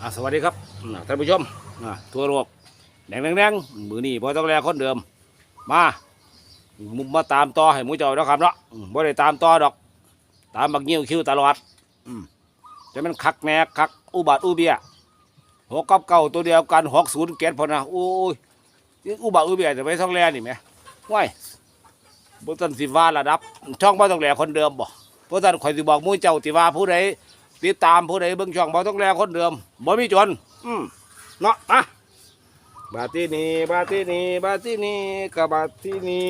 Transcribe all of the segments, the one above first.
อะสวัสดีครับท่านผู้ชมทั่วโลกแดงแดงมือนี่พอต้องแลคนเดิม มามุมมาตามต่อให้มูเจ้าเนาะครับเนาะบ่ได้ตามต่อดอก ตามบักยิ้วคิวตลอดอืจะมันคักแหนคักอุบัติอุเบียหกกับเก่าตัวเดียวกันหกศูนย์เกตพอนะโอ้ยอุบัติอุเบียจะไปท่องแลนี่ไหมว้ายบุตันสิว่าระดับ ช่องบ่ต้องแลคนเดิมบ่พระท่านข่อยสิบอกมูเจ้าติว่าผู้ใด ติดตามผู้ใดเบิ่งช่องบ่ต้องแลคนเดิมบ่มีจน อืมเนาะอะบาดที่นี่บาดที่นี่บาดที่นี่กับบาดที่นี่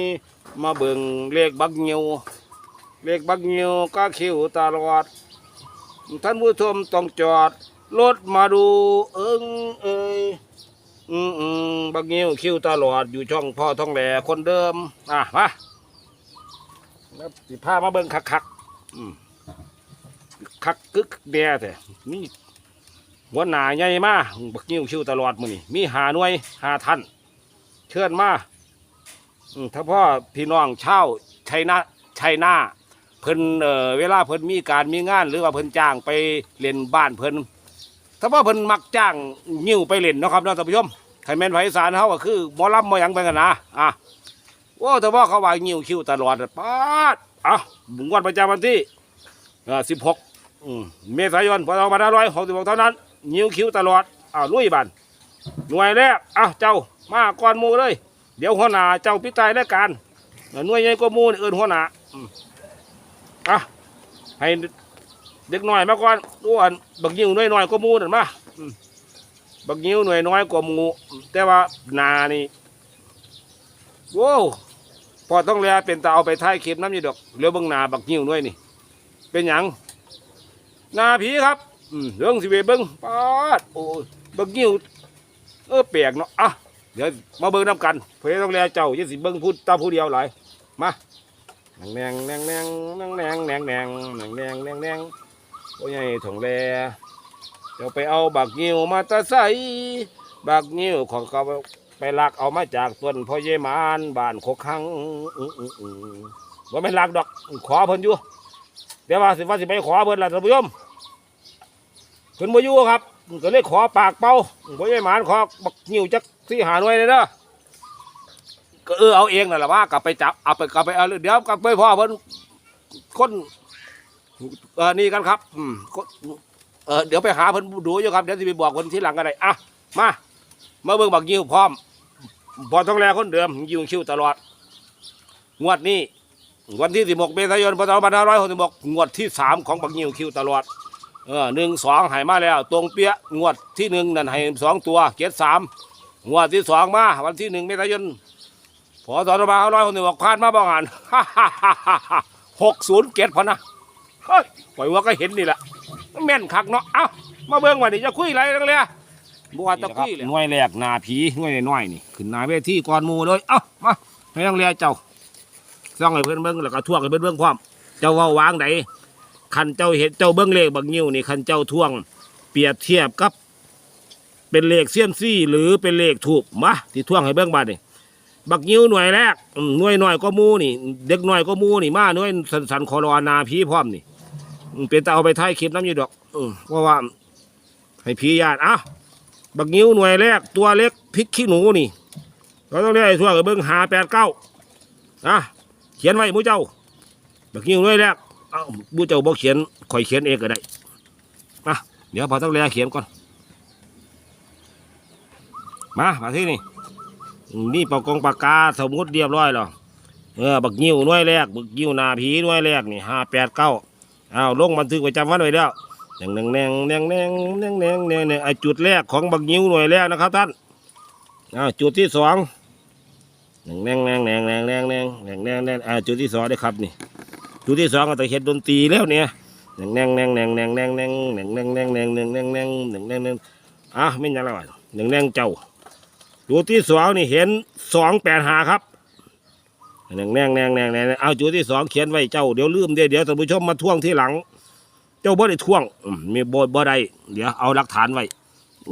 มาเบิ่งเลขบักเงียวเลขบักเงียวก็คิวตลอด ท่านผู้ชมต้องจอดรถมาดูเอิงเอ้ยอืมอืมบักเงียวคิวตลอดอยู่ช่องพ่อท้องแหล่คนเดิม อะมาแล้วสิพามาเบิ่งคักๆอืม คักกึกแด่แต่มีหัวหน้าใหญ่มาบักนิ้วชิวตลอดมือนี้มีหาหน่วยหาท่านเชิญมาถ้าพ่อพี่น้องเช่าชัยนาชัยนาเพิ่นเออเวลาเพิ่นมีการมีงาน หรือว่าเพิ่นจ้างไปเล่นบ้านเพิ่นถ้าว่าเพิ่นมักจ้างนิ้วไปเล่นนะครับท่านผู้ชมไทยแม่นไผอีสานเฮาก็คือหมอลำมอยังไปกันนะอะโอ้แต่ว่าเขาว่านิ้วคิวตลอดป๊าดอ้าบุงวันประจำวันที่เอ่อ16อืม เมษายนพศสองพันห้าร้อยหกสิบหกเท่านั้น นิ้วคิ้วตลอดอ้าวลุยบันหน่วยแรกอ้าวเจ้ามาก่อนมูเลย เดี๋ยวหัวหน้าเจ้าพิจารณาการหน่วยใหญ่กว่ามูนี่เอินหัวหน้าอะให้เด็กหน่อยมาก่อนอ้วนบักยิ้วหน่วยหน้อยกว่ามูนั่นมาบักยิ้วหน่วยน้อยกว่ามูแต่ว่าหนานี่โว้วพอต้องเรียเป็นตาเอาไปท้ายคลิปน้ำยี่ดอกเรือเบังหนาบักยิ้วหน่วยนี่ เป็นหยัง นาผีครับอืมเรื่องสิเวเบิ้งปาดโอ้ยเบิ้งนิ้วเออแปลกเนาะอะเดี๋ยวมาเบิ้งน้ำกันเพื่อต้องแลเจ้าอย่สิเบิ้งพูดตาผู้เดียวหลายมาแนงแนงแนงแนงแนงแนงแนงแนงแนงแนงแนงโอ้ยไงถงแลเดี๋ยวไปเอาบักนิ้วมาตะใส่บักนิ้วของเขาไปลักเอามาจากต้นพ่อเยมานบ้านโคกังว่าไม่ลักดอกขอเพิ่นอยู่เดี๋ยวว่าสิว่าสิไปขอเบิ่นล่ะท่านผู้ชม เพิ่นบ่อยู่ครับก็เลยขอปากเป่าบ่ใช่หมานขอบักนิ้วจักสี่หาหน่วยเลยเด้อก็เออเอาเองนั่นแหละว่ากลับไปจับเอาไปกลับไปเอาเดี๋ยวกลับไปพ่อเพิ่นคนเออนี่กันครับอืมเออเดี๋ยวไปหาเพิ่นดูอยู่ครับเดี๋ยวสิไปบอกเพิ่นที่หลังกันได้อะมามาเบิ่งบักนิ้วพร้อมพอต้องแลคนเดิมยิวคิวตลอด งวดนี้วันที่16เมษายนพศ2566งวดที่ 3 ของบักยิวคิวตลอด เออหนึ่งสองหายมาแล้ว ตรงเปี้ยงวดที่หนึ่งนั่นให้สองตัวเกตสามงวดที่สองมาวันที่หนึ่งเมษายนพศ2566ผ่านมาบ้างานหกศูนย์เกตพอนะเฮ้ยปล่อยว่าก็เห็นนี่แหละแม่นคักเนาะเอ้ามาเบิ่งวันนี้จะคุยอะไรกันเลยบัวตะคุยเลยน่วยแรกนาผีน่วยน้อยนี่ขึ้นนาเวทีก่อนมูเลยเอ้ามาให้นังเรียเจ้าซ่องให้เพื่อนเบิ้งแล้วก็ท่วงให้เพื่อนเบิ้งความเจ้าว่าวางไหน คันเจ้าเห็นเจ้าเบิ้งเลขบักนิ้วนี่คันเจ้าท่วง เปรียบเทียบกับ เป็นเลขเสี้ยมซี่ หรือเป็นเลขถูกมาที่ท่วงให้เบิ้งบาดนี่บักนิ้วหน่วยแรกอืมหน่วยหน่อยก็มูนี่ เด็กหน่อยก็มูนี่มาหน่วยสันสันคอรอนาพีพร้อมนี่อืมเป็นตาเอาไปท้ายคลิปน้ำอยู่ดอกอืมเพราะว่า ให้พีญาติอะบักนิ้วหน่วยแรกตัวเล็กพริกขี้หนูนี่เราต้องเรียกไอ้ท่วงให้เบิ้งหาแปดเก้าอะเขียนไว้หมูเจ้าบักยิ้วเลยแรก อ้าหมูเจ้าบอกเขียนข่อยเขียนเองก็ได้มาเดี๋ยวพอต้องแลเขียนก่อน มามาที่นี่ นี่ปากกงปากกาสมุดเรียบร้อยแล้วเออบักยิ้วหน่วยแรกบักยิ้วนาผีหน่วยแรกนี่ห้าแปดเก้าอ้าวลงบันทึกประจำวันไว้แล้วแนงแนงแนงแนงแนงแนงแนงแนงแนงไอจุดแรกของบักยิ้วหน่วยแรกนะครับท่านอ้าวจุดที่สองแนงแนงแนงแนงแนงแนงแนงแนงแนงอ่าจุดที่สองได้ครับนี่ จุดที่สองก็ต้องเห็นดนตรีแล้วเนี่ยแน่งแนงแนงแนงแนงแนงแน่งแนงแนงแนงแน่งแนงแนงแนงแนงแนงแนงอะไม่ยังแล้วแน่งแนงเจ้าจุดที่สองนี่เห็นสองแปดหาครับแน่งแนงแนงแนงแนงเอาจุดที่สองเขียนไว้เจ้าเดี๋ยวลืมเดี๋ยวเดี๋ยวท่านผู้ชมมาท่วงที่หลัง เจ้าบ่ได้ท่วงมมีบ่บ่ได้เดี๋ยวเอาหลักฐานไว้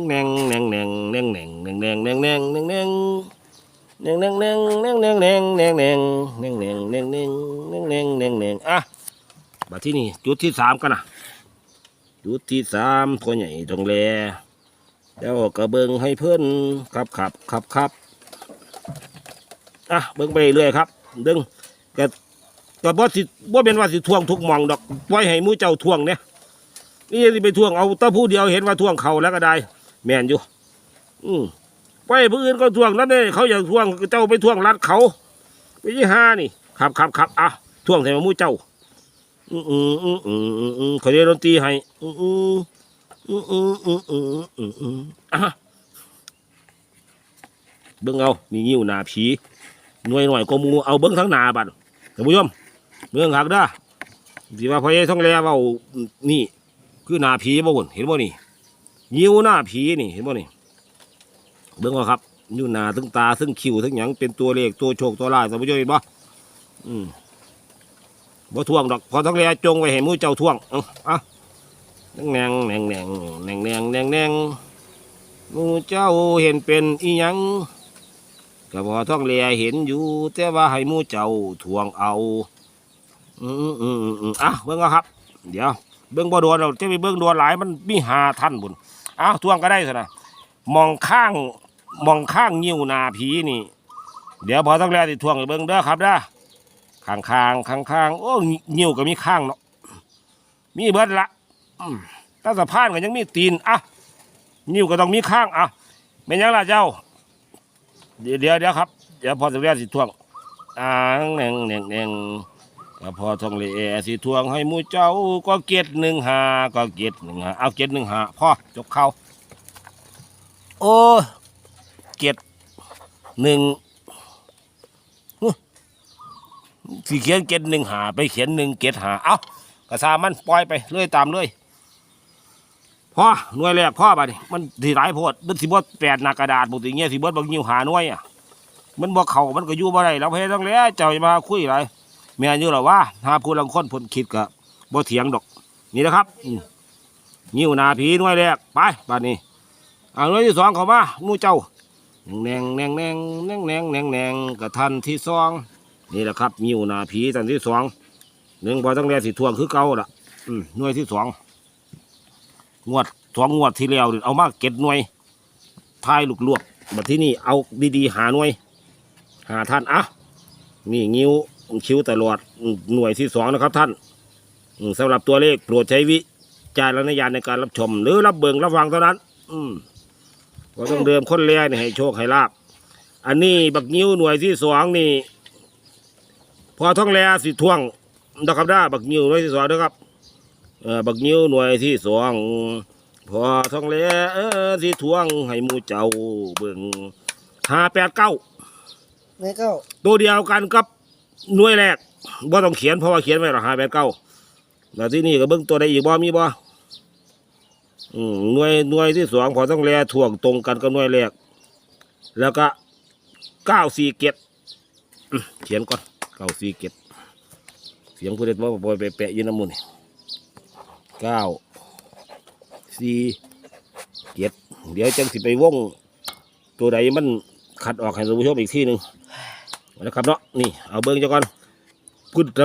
แนงแนงแนงแนงแนงแนงแนงแนงแนงแนง แนงเน่งเน่งเน่งเน่งเน่งเน่งเน่งเน่งเน่งเน่งเน่งเน่งเน่งเน่งเน่งเน่งอะมาที่นี่จุดที่สามกันนะจุดที่สามตัวใหญ่ตรงแลเดี๋ยวกระเบิงให้เพื่อนครับครับครับครับอะเบิ้งไปเรื่อยครับ ดึงก็ก็บ่สิบ่เป็นว่าสิทวงทุกมองดอกไว้ให้หมูเจ้าทวงเนี่ยนี่สิไปทวงเอาตาผู้เดียวเห็นว่าทวงเขาแล้วก็ได้ แม่นอยู่ อืม ไปให้ผู้อื่นก็ทวงนั่นเองเขาอยากทวงเจ้าไปทวงรัดเขาไปยี่ห้านี่ครับครับครับอะทวงใส่มาหมูเจ้า อืมอืมอืมอืมอืมอืมเขาเรียนดนตรีให้อืมอืมอืมอืมอืมอืมอืมอืมอะเบิ้งเอานี่งิ้วหนาผีหน่วยหน่อยก็มูเอาเบิ้งทั้งหนาบัดท่านผู้ชมเบิ้งหักด้อสิว่าพ่อใหญ่ท่องแลเว้านี่ คือหนาผีบ่พุ่นเห็นบ่นี่งิ้วหน้าผีนี่เห็นบ่นี่ เบิ้งเอาครับนิ้วหนาทั้งตาทั้งคิวทั้งหยังเป็นตัวเลขตัวโชคตัวลายท่านผู้ชมเห็นบ่อืมบ่ท่วงดอกพอต้องแลจงไว้ให้หมูเจ้าท่วงเอาเอาแนงแนงแนงแนงแนงแนงแนงมูเจ้าเห็นเป็นอีหยังก็พอต้องแลเห็นอยู่ แต่ว่าให้มูเจ้าท่วงเอา อืมอืมอืมอืมอะเบิ่งเอาครับ เดี๋ยว เบิ่งบ่โดนเราจะไปเบิ่งโดนหลายมันมีหาท่านบุญอ้าวท่วงก็ได้สินะมองข้าง มองข้างนิ้วหนาผีนี่ เดี๋ยวพอต้องแลติท่วงให้เบิ่งเด้อครับเด้อข้างข้างข้างข้างๆโอ้นิ้วก็มีข้างเนาะมีเบิดละถ้าสะพานก็ยังมีตีนอะนิ้วก็ต้องมีข้างอะเป็นยังล่ะเจ้า เดี๋ยวเดี๋ยวครับ เดี๋ยวพอจะเรียกสิทวงอ่าแหน่งแหน่งแหน่งก็พอทองเลสิทวงให้มูเจ้าก็เกียรติหนึ่งหาก็เกียรติหนึ่งหาเอาเกียรติหนึ่งหาพ่อจบเขาโอ้ เกียรติหนึ่งสี่เขียนเกตหนึ่งหาไปเขียนหนึ่งเกตหาเอ้ากระซามันปล่อยไปเรื่อยตามเลยพ่อหน่วยแรกพ่อบัดนี้มันสีหลายโพดมันสิบดแปดหนากระดาษบุตรอย่างเงี้ยสิบดบางยิวหาหน่วยอะมันบอกเขามันก็อยู่บ่ได้เราเพต้องแล้วเจ้าจะมาคุยอะไรแม่นอยู่หรอว่าหาผู้ลังคนผลคิดกะบ่เถียงดอก นี่นะครับยิวนาผีหน่วยแรกไปบัดนี้อ่าหน่วยที่สองเขามามู่เจ้า แนงแนงแนงแนงแนงแนงแนงกระทันที่สอง นี่แหละครับมิวนาผีตันที่สองหนึ่งพอต้องแลสิทวงคือเก่าละอืมหน่วยที่สองงวดสองงวดที่แล้วเอามากเก็ดหน่วยทายลูกลวกบัดที่นี่เอาดีๆหาหน่วย หาท่านอะนี่งิ้วคิ้วตลอดหน่วยที่สองนะครับท่านสำหรับตัวเลขโปรดใช้วิจารณญาณในการรับชม หรือรับเบิงรับฟังเท่านั้น อืม พอต้องเดิมคนแรกนี่ให้โชคให้ลาบ อันนี้บักนิ้วหน่วยที่สองนี่ พอท่องแลสิท่วงนะครับได้าบักนิ้วหน่วยที่สองนะครับเออบักนิ้วหน่วยที่สองพอท่องแลเออสิท่วงให้หมูเจ้าเบิ่งห้าแปดเก้านี่ก็ตัวเดียวกันกับหน่วยแรกบ่ต้องเขียนเพราะว่าเขียนไว้หรอกห้าแปดเก้าแล้วที่นี่ก็เบิ่งตัวใดอีกบ่มีบ่อืม หน่วยหน่วยที่สองพอต้องแลท่วงตรงกันกับหน่วยแรก แล้วก็เก้าสี่เก็ดเขียนก่อนเก้าสี่เก็ดเสียงผู้เด็ดว่าบอยไปแปะยืนน้ำมูนเก้าสี่เก็ดเดี๋ยวจังสิไปวงตัวใดมันขัดออกให้ท่านผู้ชมอีกทีหนึ่งนะครับเนาะนี่เอาเบิ้งเจ้าก่อนพูดแต่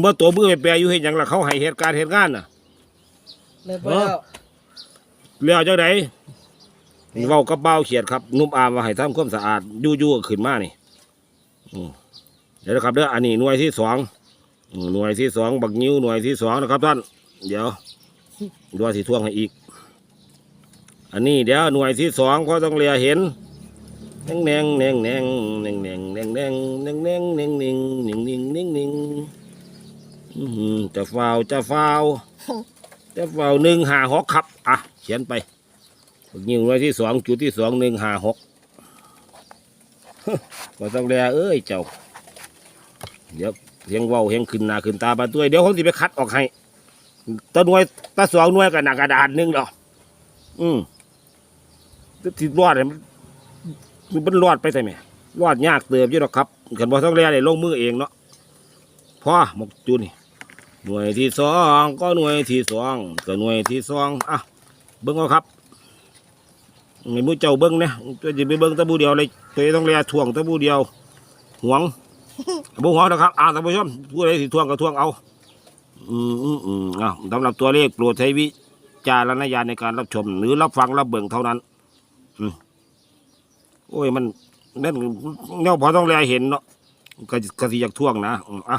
เมื่อตัวเมือไปแปะอยู่เห็นอย่างละเขาให้เหตุการณ์เหตุงานน่ะเลยไปแล้ว แล้วเจ้าใดเว้ากระเป๋าเขียดครับนุ่มอามมาให้ทำความสะอาดยู่ๆก็ขึ้นมานี่อืมเดี๋ยวนะครับเด้ออันนี้หน่วยที่สองอืมหน่วยที่สองบักนิ้วหน่วยที่สองนะครับท่านเดี๋ยวดูว่าสีท่วงให้อีก อันนี้เดี๋ยวหน่วยที่สองก็ต้องเรียเห็นแนงแนงแนงแนงแนงแนงแนงแนงแนงแนงแนงแนงแนงแนงแนงแนงอื้อหือจะฟาวจะฟาวจะฟาวหนึ่งห้าหกครับอะเขียนไปบักนิ้วหน่วยที่สองจุดที่สองหนึ่งห้าหกก็ต้องเรียเอ้ยเจ้า เดี๋ยวเฮียงว้าเฮียงขึ้นหน้าขึ้นตาบาตัวเดี๋ยวผมสิไปคัดออกให้ตาหน่วยตาสองหน่วยกับหนักกระดาษหนึ่งดอกอืมจะติดรอดเลยมันมันรอดไปใช่ไหมรอดยากเติบอยู่หรอกครับขันบอต้องเรียเลยลงมือเองเนาะพ่อหมกจุนี่หน่วยที่สองก็หน่วยที่สองก็หน่วยที่สองอะ เบิ้งเอาครับไอ้มือเจ้าเบิ้งเนี่ยจะไปเบิ้งตะบูเดียวเลยตัวต้องเรียถ่วงตะบูเดียวหวงบุ้งหัวนะครับอ่าท่านผู้ชมผู้ใดสิทวงก็ทวงเอา อืมอืมอืมอ่าสำหรับตัวเลขโปรดใช้วิจารณญาณในการรับชม หรือรับฟังรับเบิ่งเท่านั้น อืมโอ้ยมันนั่นเนี่ยพอต้องแลเห็นเนาะก็ก็สิอยากท่วงนะอืมอะ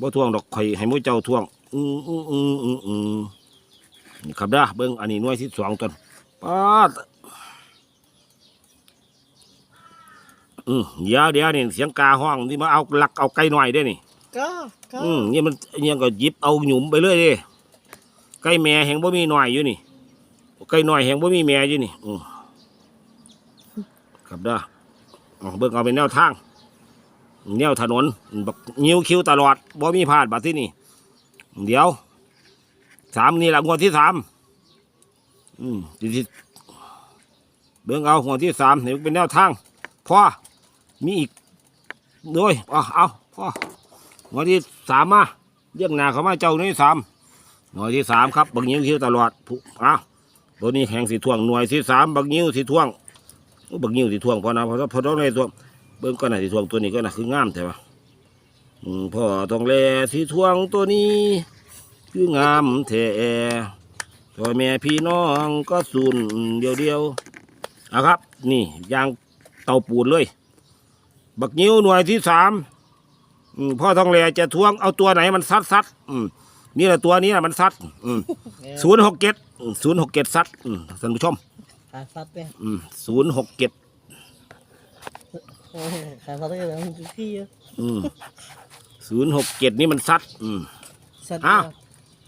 บ่ท่วงดอกข่อยให้หมู่เจ้าท่วง อืมอืมอืมอืมอืม นี่ครับเด้อเบิ่งอันนี้หน่วยที่สองต้นป้าดอืมเดี๋ยวเดี๋ยวนี่เสียงกาห้องที่มาเอาหลักเอาไก่หน่อยได้นี่ก็ก็อืมนี่มันยังก็หยิบเอาหยุมไปเลยเดิไก่แม่แห่งบ่มีหน่อยอยู่นี่ไก่หน่อยแห่งบ่มีแม่อยู่นี่ อืมครับเด้อเอาเบิ่งเอาเป็นแนวทางแนวถนนบักนิ้วคิ้วตลอดบ่มีพลาดบัดที่นี่ เดี๋ยว สามนี่แหละงวดที่สามอืมที่เบิ่งเอางวดที่สามเนี่เป็นแนวทางพ่อมีอีกด้วยเอาเอาพ่องวยที่สามมาเรียกหนาเขามาเจ้าหน่วยที่สามหน่วยที่สามครับบักนิ้วคิ้วตลอดผูอ้าวตัวนี้แข่งสีท่วงหน่วยที่สามบักนิ้วสีท่วงบักนิ้วสีท่วงพอนะพอพอต้องเลยท่วงเบิ่งก็น่ะสีท่วงตัวนี้ก็น่ะคืองามแต่ว่าพ่อต้องแลสีท่วงตัวนี้ คืองามแท้พ่อแม่พี่น้องก็สูนเดียวเดียวๆเอาครับ นี่ยางเตาปูนเลย บักนิ้วหน่วยที่สามอืมพ่อทองแหลจะทวงเอาตัวไหนมันซัดซัดอืมนี่แหละตัวนี้แหละมันซัดศูนย์หกเจ็ดศูนย์หกเจ็ดซัดอืมท่านผู้ชมขาดซัดเนี่ยศูนย์หกเจ็ดโอ้โหขาดซัดก็เลยมันคือขี้อะศูนย์หกเจ็ดนี่มันซัดซัดอ้าว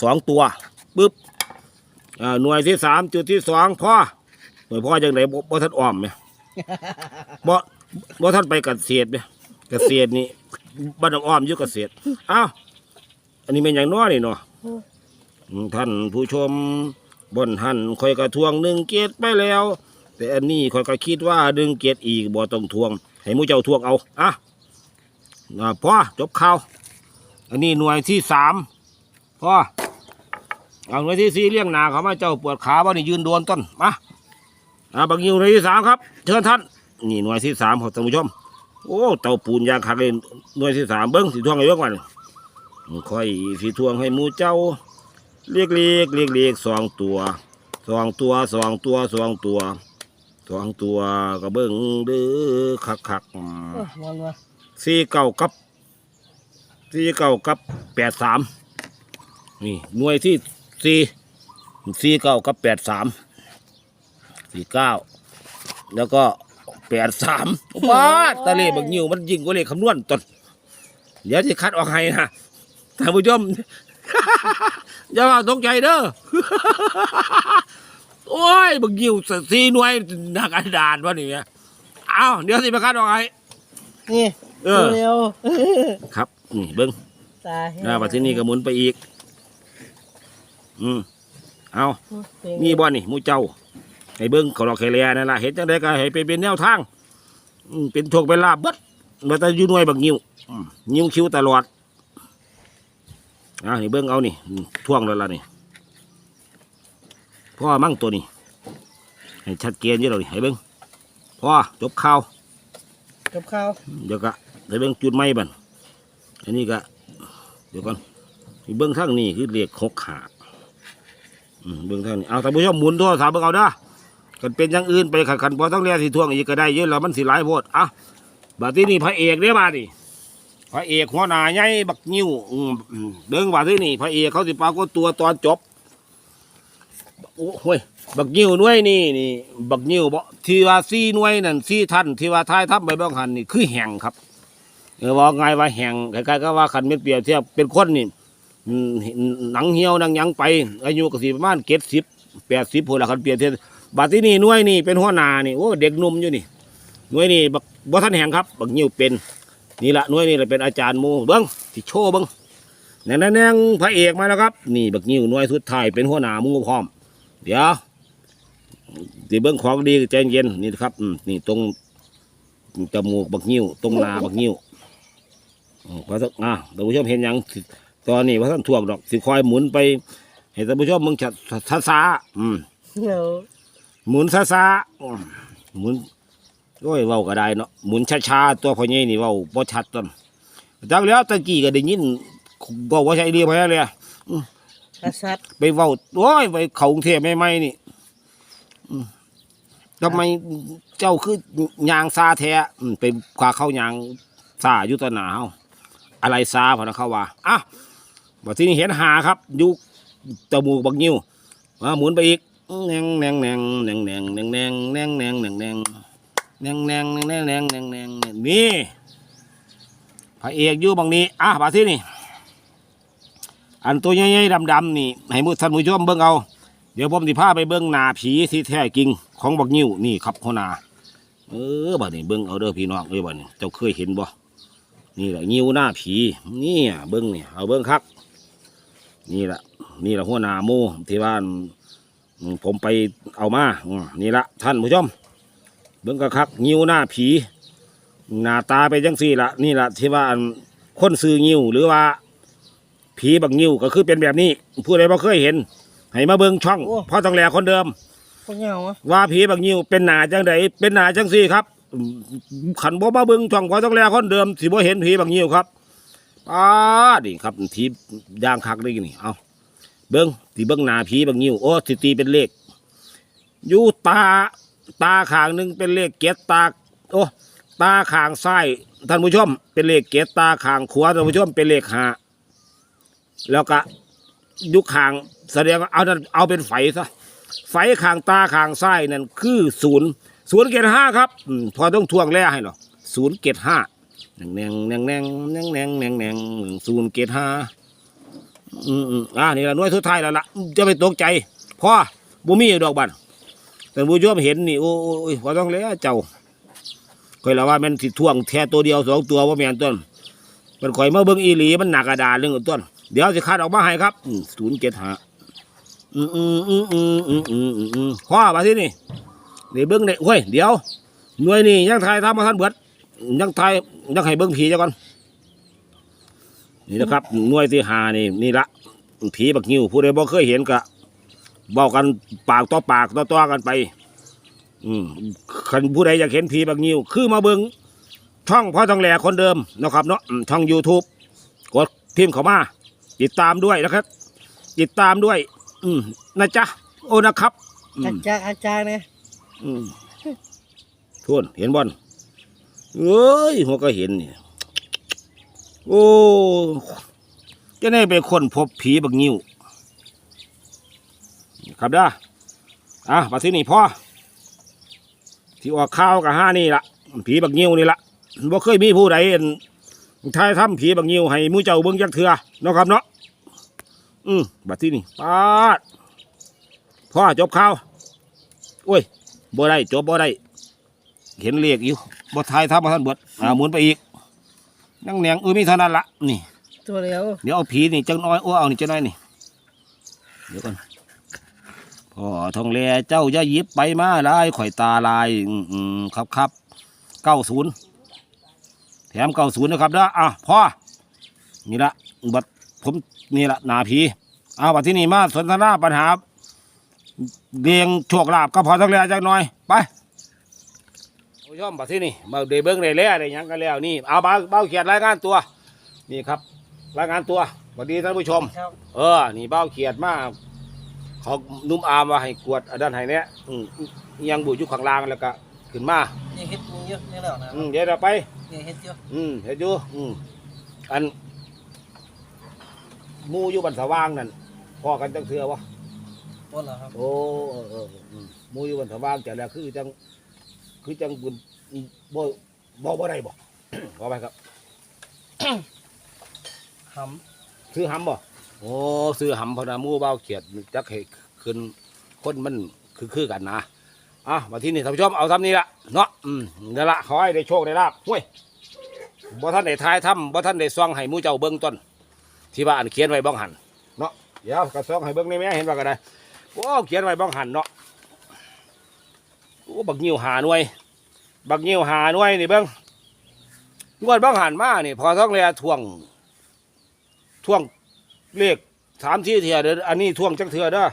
สองตัวปึ๊บอ่าหน่วยที่สามจุดที่สองพ่อหน่วยพ่อจังไหนบ่บ่ท่านอ้อมไหมบ่บ่ท่านไปเกษตรไหมเกษตรนี่บ้านน้องอ้อมอยู่เกษตรอ้าวอันนี้เป็นอย่างน้อยนี่เนาะอืมท่านผู้ชมบนหันคอยกระทวงหนึ่งเกตไปแล้ว แต่อันนี้คอยก็คิดว่าดึงเกตอีกบ่ต้องทวง ให้หมูเจ้าทวงเอาอะอ่าพ่อจบข่าวอันนี้หน่วยที่สามพ่อ เอาหน่วยที่สี่เลี้ยงหนาเขามาเจ้าปวดขาบ่นี่ยืนโดนต้นมาอ่าบักยิวหน่วยที่สามครับเชิญท่านนี่หน่วยที่สามของท่านผู้ชมโอ้เตาปูนยางคักเลยหน่วยที่สามเบิ้งสีทวงให้เบิ้งวันค่อยสีทวงให้หมูเจ้าเรียกเรียกเรียกเรียกสองตัวสองตัวสองตัวสองตัวสองตัวก็เบิ้งเด้อคักคักๆโอ้มันวะสี่เก้ากับสี่เก้ากับแปดสามนี่หน่วยที่ สี่สี่เก้ากับแปดสามสี่เก้าแล้วก็แปดสามว้าตะเลบักยิวมันยิงกว่าเลขคำนวณตนเดี๋ยวจะคัดออกให้นะท่านผู้ชมอย่าว่าตกใจเด้อโอ้ยบักยิวสี่หน่วยหนักกระดานวะนี่เอาเดี๋ยวสิไปคัดออกให้นี่เออเร็วครับนี่เบิ้งตายหน้าปัที่นี่ก็หมุนไปอีก อืมเอานี่นี่บ่นี่หมูเจ้าให้เบิ้งเขาหลอกแคเลียนั่นล่ะเห็นจังไดก็ให้เป็นเป็นแนวทางอืมเป็นโชคเป็นลาบเบิดเมื่อแต่อยู่หน่วยบักนิ้วอืมนิ้วคิ้วตลอดอ่านี่เบิ้งเอานี่อืมท่วงแล้วล่ะนี่พ่อมั่งตัวนี้ให้ชัดเจนเยอะเลยให้เบิ้งพ่อจบข่าวกับข้าวเดี๋ยวก็ไปเบิ่งจุดไม้บันอันนี้ก็เดี๋ยวก่อนไปเบิ่งทางนี้คือเลขหกขาอืม เบิ่งทางนี้เอาท่านผู้ชมหมุนโทรศัพท์เบิ่งเอาเด้อกันเป็นอย่างอื่นไปขันขันพอต้องเรียกสิท่วงอีกก็ได้เยอะแล้วมันสิหลายโพดอะบัดที่นี่พระเอกเด้อบาดนี่พระเอกหัวหน้าใหญ่บักนิ้วอืมอืมเบิ่งบาที่นี่พระเอกเขาสิปากฏตัวตอนจบโอ้โหยบักนิ้วหน่วยนี่นี่บักนิ้วบ่ที่ว่าซี่หน่วยนั่นซี่ท่านที่ว่าท้ายทับใบบ้องหันนี่คือแห่งครับเออว่าไงว่าแห่งใกล้ๆก็ว่าขันเป็นเปียบเทียบเป็นคนนี่ หนังเหี่ยวหนังยังไป อายุก็สิประมาณเจ็ดสิบแปดสิบพูนละคันเปรียบเทียบบัดที่นี่น่วยนี่เป็นหัวหน้านี่โอ้เด็กหนุ่มอยู่นี่น่วยนี่บักบ่ทันแห่งครับบักนิ้วเป็นนี่ละน่วยนี่แหละเป็นอาจารย์มูเบิ้งที่โชว์เบิ้งแน่นงพระเอกมาแล้วครับ นี่บักนิ้วน่วยสุดท้ายเป็นหัวหน้ามูพร้อม เดี๋ยวสิเบิ้งของดีใจเย็นนี่ครับนี่ตรงจมูกบักนิ้วตรงนาบักนิ้วอืมพอสักอะท่าผู้ชมเห็นยัง ตอนนี้พระท่านถ่วงดอกสิคอยหมุนไปให้ท่านผู้ชมมึงชัดช้าช้าอืมหมุนช้าช้าหมุนโอ้ยเว้าก็ได้เนาะหมุนช้าชาๆตัวพ่อใหญ่นี่เว้าบ่ชัดต้นจักแล้วตะกี้ก็ได้ยินบอกว่าใช่ดีพอแล้วเลยกระไปเว้าโอ้ยไปเขากรุงเทพใหม่ๆนี่ทำไมเจ้าคือยางซาแท้ไปกว่าเข้ายางซาอยู่ตอนหนาวอะไรซาพอนะเขาว่าอะ ว่าที่นี่เห็นหาครับอยู่จมูกบักนิ้วมาหมุนไปอีกแนงแนงแนงแนงแนงแนงแนงแนงแนงแนงแนงแนงแนงแนงแนงแนงแนงแนงนี่พระเอกอยู่บางนี้อะมาที่นี่อันตัวใหญ่ๆดำๆนี่ให้มือท่านผู้ชมเบิ่งเอา เดี๋ยวผมสิพาไปเบิ่งนาผีที่แท้จริงของบักนิ้วนี่ครับหัวนาเออบัดนี้เบิ่งเอาเด้อพี่น้องเอ้ยบัดนี้เจ้าเคยเห็นบ่นี่แหละนิ้วหน้าผีนี่เบิ่งนี่เอาเบิ่งคัก นี่แหละนี่แหละหัวหนาโมที่บ้านอืมผมไปเอามาอืมนี่ละท่านผู้ชมเบิ่งกะคักนิ้วหน้าผีหน้าตาไปนจังสี่ละนี่ละที่ว่าอันคนซื้อนิ้วหรือว่า ผีบักนิ้วก็คือเป็นแบบนี้ ผู้ใดบ่เคยเห็น ให้มาเบิ่งช่องพ่อต้องแหลคนเดิมพวกเหงาอะว่าผีบักนิ้วเป็นหนาจังใดเป็นหนาจังซี่ครับอืมขันบ่มาเบิ่งช่องพ่อต้องแหลคนเดิมสิบ่เห็นผีบักนิ้วครับ อ้านี่ครับทีย่างคักเลยนี่เอาเบิ่งสิเบิ่งหนาผีบักนิ้วโอ้สิตีเป็นเลขอยู่ตาตาขางหนึ่งเป็นเลขเกตตาโอ้ตาขางซ้ายท่านผู้ชม เป็นเลขเกตตาขางขวาท่านผู้ชมเป็นเลขหาแล้วก็ยุคขางแสดงเอาเอาเป็นไฟซะไฟขางตาขางซ้ายนั่นคือศูนย์ศูนย์เกตห้าครับพอต้องทวงแร่ให้หรอศูนย์เกตห้า แหน่งแหน่งแหน่งแหน่งแหน่งแหน่งแหน่งศูนย์เกตห้าอืมอืมอ่านี่ละน้วยสุดท้ายแล้วล่ะจะไปตกใจพ่อบุมีดอกบัตรแต่บุ้ชอบเห็นนี่โอ้ยพอต้องเลยเจ้าคอยละว่ามันสิท่วงแท่ตัวเดียวสองตัวว่าแมนต้นมันคอยเมื่อเบิ้งอีหลีมันหนักกระดาเรื่องต้นเดี๋ยวสิคาดออกมาให้ครับศูนย์เกตห้าอืออืออืออืออืออืออือข้อมาที่นี่นี่เบิ้งเด็กเฮ้ยเดี๋ยวหน่วยนี่ยังไทยทำมาท่านเบิด ยังไทยยังให้เบิ่งผีจ้ะก่อน นี่นะครับหน่วยที่หานี่ นี่ละผีบักนิ้วผู้ใดบ่เคยเห็นกะบอกกันปากต่อปากต่อต่อกันไป อืมคันผู้ใดอยากเห็นผีบักนิ้ว คือมาเบิ่งช่องพ่อทองแหล่คนเดิมนะครับเนาะอืมช่อง YouTube กดพิมพ์เข้ามา ติดตามด้วยนะครับ ติดตามด้วย อืมนะจ๊ะโอ้นะครับอือามจารย์อาจารย์เนี่ยอืมทวนเห็นบอล เอ้ยหัวก็เห็นนี่โอ้จะได้เป็นคนพบผีบักงิ้วครับเด้ออะมาที่นี่พ่อที่ออกข้าวกับห้านี่ละผีบักงิ้วนี่ละบ่เคยมีผู้ใดเห็นทายทำผีบางยิวให้มูเจ้าเบิ่งจักเถื่อนะครับเนาะอืมบัดที่นี่ป้าดพ่อจบข่าวโอ้ยบ่ได้จบบ่ได้เห็นเลขอยู่ บ่ทายทำมาท่านเบิดอ่าหมุนไปอีกนั่งแหนงเออมีเท่านั้นละนี่ ตัวเดียวเดี๋ยวเอาผีนี่จังน้อยโอ้เอานี่จังน้อยนี่เดี๋ยวก่อนพ่อทองแลเจ้าอย่าหยิบไปมาลายข่อยตาลายอืมอืมครับครับเก้าศูนย์แถมเก้าศูนย์นะครับเด้ออะพ่อนี่ละบัดผมนี่ละหนาผีเอาบัดที่นี่มาสนทนาปัญหาเรียงโชคลาภก็พอทองแลจังน้อยไป ผู้ชมบัดที่นี่มาเดเบิ้งได้แล้วได้หยังกันแล้วนี่เอาเบาเบาเขียนรายงานตัว นี่ครับรายงานตัวสวัสดีท่านผู้ชม ครับเออ นี่เบ้าเขียดมากเขานุ่มอามว่าให้กวดอันด้านไหนเนี้ยอืมอิหยังบุอยู่ข้างล่างแล้วก็ขึ้นมานี่เฮ็ดมีเยอะนี่แล้วนะอืมเดี๋ยวเราไป นี่เฮ็ดเยอะอืมเห็นอยู่อืมอันหมูอยู่บันสว่างนั่นพอกันจังเสือวะ หมดแล้วครับโอ้เออเอออืมหมูอยู่บันสว่างแต่แล้วคือจัง คือจังบุญบ่บ่บ่ได้บ่ ขอไปครับ หซื้อหำบ่โอ้ซื้อหำเพอนาหมูเบ้าเขียดจักให้ขึ้นคนมันคือคือกันนะอะมาที่นี่ท่านผู้ชมเอาทำนี้ละเนาะอืมนี่นละขอให้ได้โชคได้ลาบห้วยบ่ท่านได้ทายทำบ่ท่านได้ซ่องให้หมูเจ้าเบิ้งต้น ที่ว่าอันเขียนไว้บ้องหันเนาะเดี๋ยวกระซ่องให้เบิ้งในแม่เห็นว่าก็ได้โอ้เขียนไว้บ้องหันเนาะ โอ้บักงิ้วหาหน่วย บักงิ้วหาหน่วยนี่เบิ้งงวดบ้างหันมานี่พอท้องเรียท่วงท่วงเลขสามที่เถื่อเด้ออันนี้ท่วงจักเถื่อเด้อ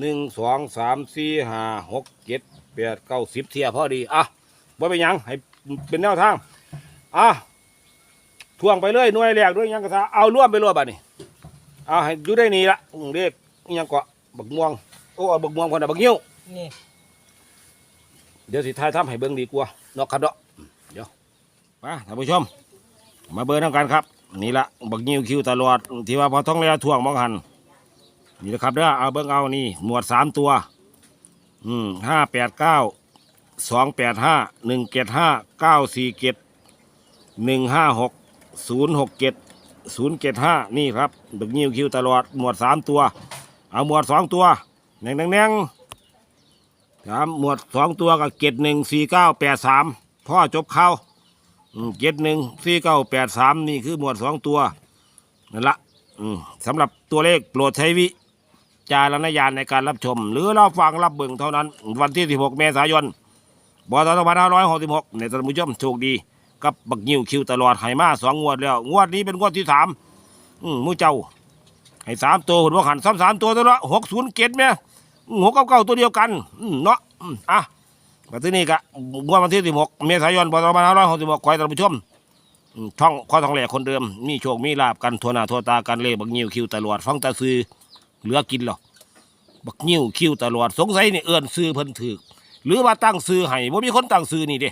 หนึ่งสองสามสี่ห้าหกเจ็ดแปดเก้าสิบเถื่อพอดีอะว่าเป็นยังให้เป็นแนวทางอะท่วงไปเลยหน่วยแรกด้วยยังกระซาเอาร่วมไปรวมบัดนี้เอาให้อยู่ได้นี่ละเลขยังเกาบักม่วงโอ้บักม่วงคนน่ะบักงิ้วนี่ เดี๋ยวสิทายทำให้เบิ่งดีกว่าเนาะครับเนาะเดี๋ยวมาท่านผู้ชม มาเบิ่งทำกันครับ นี่ละบักนิ้วคิวตลอดที่ว่าพอท้องเรือท่วงมองหันนี่นะครับเด้อเอาเบิ่งเอานี่หมวดสามตัว อืมห้าแปดเก้าสองแปดห้าหนึ่งเจ็ดห้าเก้าสี่เจ็ดหนึ่งห้าหกศูนย์หกเจ็ดศูนย์เจ็ดห้านี่ครับบักนิ้วคิวตลอดหมวดสามตัว เอาหมวดสองตัวแหน่งแหน่งแหน่ง สามหมวดสองตัวกับเจ็ดหนึ่งสี่เก้าแปดสามพ่อจบเข้าเจ็ดหนึ่งสี่เก้าแปดสามนี่คือหมวดสองตัวนั่นละสำหรับตัวเลขโปรดใช้วิจารณญาณในการรับชม หรือเราฟังรับเบิ่งเท่านั้น วันที่ 16 เมษายนบศ2566 ในท่านผู้ชมโชคดี กับบักงิ้วคิวตลอดไหมาสองงวดแล้ว งวดนี้เป็นงวดที่สามมูเจ้า ให้สามตัวหุ่นว่าขันซ้ำสามตัวตัวละหกศูนย์เจ็ดไหม หกกับเก้าตัวเดียวกันเนาะอะมาที่นี่กะงวดวันที่สิบหกเมษายนพศสองพันห้าร้อยหกสิบหกคอยท่านผู้ชมช่องข้อทองแหลกคนเดิม มีโชค มีลาบกันทั่วหน้าทั่วตากันเล่บักนิ้วคิวตลอดฟังตาซื้อเหลือกินหรอบักนิ้วคิวตลอดสงสัยนี่เอื้อนซื้อเพิ่นถือหรือว่าตั้งซื้อให้บ่มีคนตั้งซื้อนี่เด้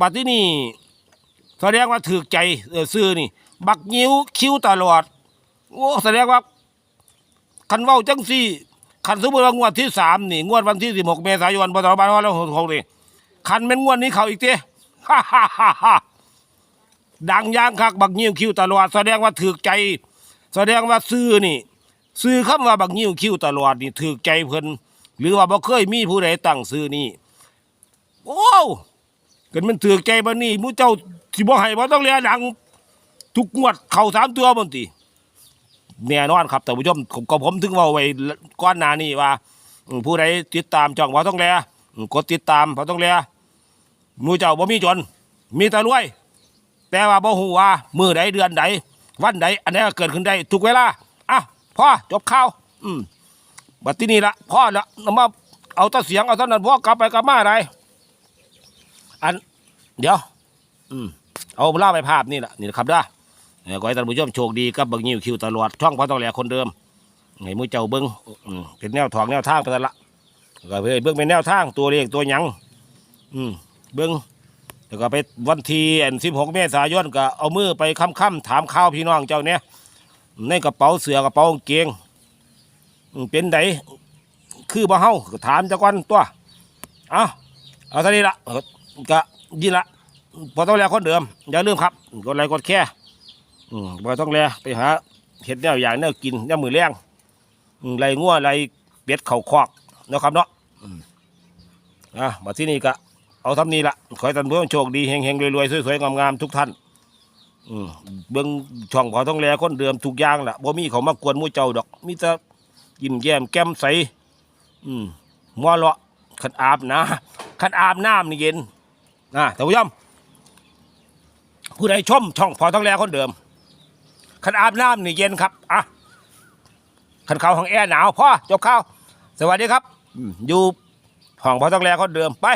บัดที่นี่แสดงว่าถือใจเออซื้อนี่ บักนิ้วคิวตลอดโอ้แสดงว่าคันเว้าจังซี่ ขันสมมติว่างวดที่สามนี่งวดวันที่สิบหกเมษายนพศสองพันห้าร้อยหกสิบหกนี่ขันเป็นงวดนี้เขาอีกเต้ฮ่าฮ่าฮ่าฮ่าดังยางคักบักนิ้วคิวตลอดแสดงว่าถือใจ แสดงว่าซื้อนี่ ซื้อคำว่าบักนิ้วคิวตลอดนี่ถือใจเพิ่นหรือว่าบ่เคยมีผู้ใดตั้งซื้อนี่โอ้เกิดมันถือใจบ่นี่มู้เจ้าสิบ่ให้บ่ต้องเรียดัง ทุกงวดเข้าสามตัวบนติ แน่นอนครับแต่ผู้ชมผมก็ผมถึงว่าไว้ก้อนหนานี่ว่าอืมผู้ใดติดตามช่องพอต้องแลอืมกดติดตามพอต้องแลหมูเจ้าบ่มีจน มีแต่รวย แต่ว่าบ่ฮู้ว่ามือใดเดือนใดวันใดอันใดก็เกิดขึ้นได้ทุกเวลาอะพ่อจบข่าว อืมบัดที่นี่ละพ่อละเอามาเอาแตะเสียงเอาเท่านั้นพ่อกลับไปกลับมาอะไรอัน เดี๋ยว อืมเอาเล่าไปภาพนี่แหละนี่นะครับเด้อ ขอให้ท่านผู้ชมโชคดีกับเบังยิวคิวตลอดช่องพระต้องแหลคนเดิมให้มือเจ้าเบิ้งอืมเป็นแนวถองแนวทางไปแต่ละก็เพื่อเบิ้งเป็นแนวทางตัวเลขตัวยังอืมเบิ้งแล้วก็ไปวันที่สิบหกเมษายนก็เอามือไปค้ำๆถามข่าวพี่น้องเจ้าเนี่ยในกระเป๋าเสือกระเป๋ากางเกงเป็นไดคือบ่เฮาถามเจ้าก่อนตัวเอาเอาเท่านี้ละก็ยินละพอต้องแลคนเดิมอย่าลืมครับกดไลค์กดแชร์ อืมบ่ต้องแลไปหาเห็ดแนวอย่างแนวกินแนวมือแรงอืมไรงัวไรเป็ดเข่าคอกเนาะครับเนาะอืมอะมาที่นี่ก็เอาทำนี้ละขอให้ท่านผู้ชมโชคดีเฮงๆรวยๆสวยๆงามๆทุกท่านอืมเบิ่งช่องพอต้องแลคนเดิมทุกอย่างล่ะบ่มีเขามากวนมู่เจ้าดอกมีแต่ยิ้มแย้มแก้มใสอืมมัวเลาะขันอาบนะขันอาบน้ำนี่เย็นนะท่านผู้ชมผู้ใดชมช่องพอต้องแลคนเดิม ขันอาบน้ำนี่เย็นครับอะขันเข้าห้องแอร์หนาวพ่อจบข้าวสวัสดีครับอืมอยู่ห้องพอต้องแลคนเดิมไป